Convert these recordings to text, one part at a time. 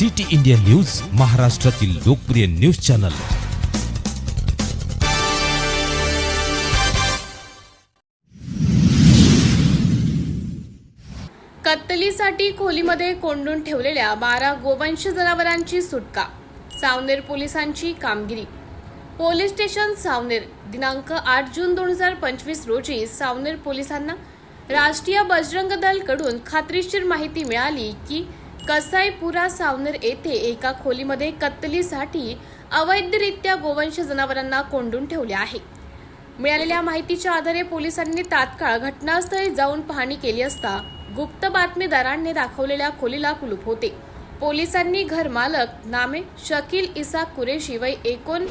City India news महाराष्ट्रातील लोकप्रिय news channel. कत्तलीसाठी खोलीमध्ये कोंडून ठेवलेल्या बारा गोवंश जनावरांची सुटका सावनेर पोलिसांची कामगिरी. पोलीस स्टेशन सावनेर दिनांक आठ जून दोन हजार पंचवीस रोजी सावनेर पोलिसांना राष्ट्रीय बजरंग दलकडून खात्रीशीर माहिती मिळाली की कसाईपुरा सावनेर येथे एका खोलीमध्ये कत्तलीसाठी अवैधरित्या गोवंश जनावरांना कोंडून ठेवले आहे. मिळालेल्या माहितीच्या आधारे पोलिसांनी तात्काळ घटनास्थळी जाऊन पाहणी केली असता गुप्त बातमीदारांनी दाखवलेल्या खोलीला कुलूप होते. पोलिसांनी घरमालक नामे शकील इसा कुरेशी वय एकोण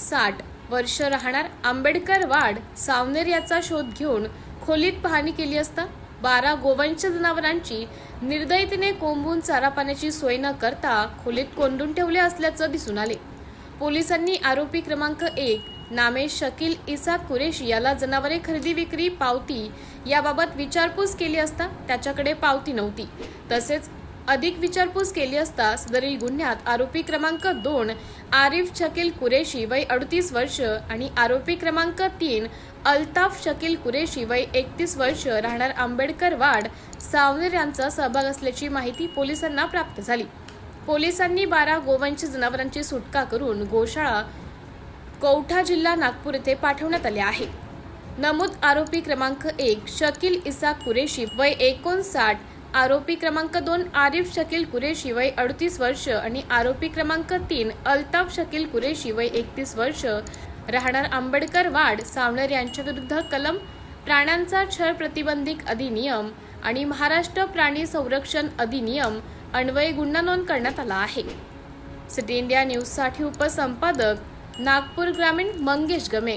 साठ वर्ष राहणार आंबेडकर वाड सावनेर याचा शोध घेऊन खोलीत पाहणी केली असता बारा गोवंश जनावरांची निर्दयतेने कोंबून चारा पाण्याची सोय न करता खोलीत कोंडून ठेवले असल्याचं दिसून आले. पोलिसांनी आरोपी क्रमांक एक नामे शकील इसा कुरेशी याला जनावरे खरेदी विक्री पावती याबाबत विचारपूस केली असता त्याच्याकडे पावती नव्हती. तसेच अधिक विचारपूस केली असता सदरील गुन्ह्यात आरोपी क्रमांक दोन आरिफ शकील कुरेशी वय अडतीस वर्ष आणि आरोपी क्रमांक तीन अल्ताफ शकील कुरेशी वय एकतीस वर्ष राहणार आंबेडकर वाड सावनेर यांचा सहभाग असल्याची माहिती पोलिसांना प्राप्त झाली. पोलिसांनी बारा गोवंश जनावरांची सुटका करून गोशाळा कौठा जिल्हा नागपूर येथे पाठवण्यात आले आहे. नमूद आरोपी क्रमांक एक शकील इसा कुरेशी वय एकोणसाठ आरोपी क्रमांक दोन आरिफ शकील कुरेशी वय अडतीस वर्ष आणि आरोपी क्रमांक तीन अल्ताफ शकील कुरेशी वय एकतीस वर्ष. राहणार आंबेडकर वाड सावनेर यांच्या विरुद्ध कलम प्राण्यांचा छळ प्रतिबंधिक अधिनियम आणि महाराष्ट्र प्राणी संरक्षण अधिनियम अन्वये गुन्हा नोंद करण्यात आला आहे. सिटी इंडिया न्यूजसाठी उपसंपादक नागपूर ग्रामीण मंगेश गमे.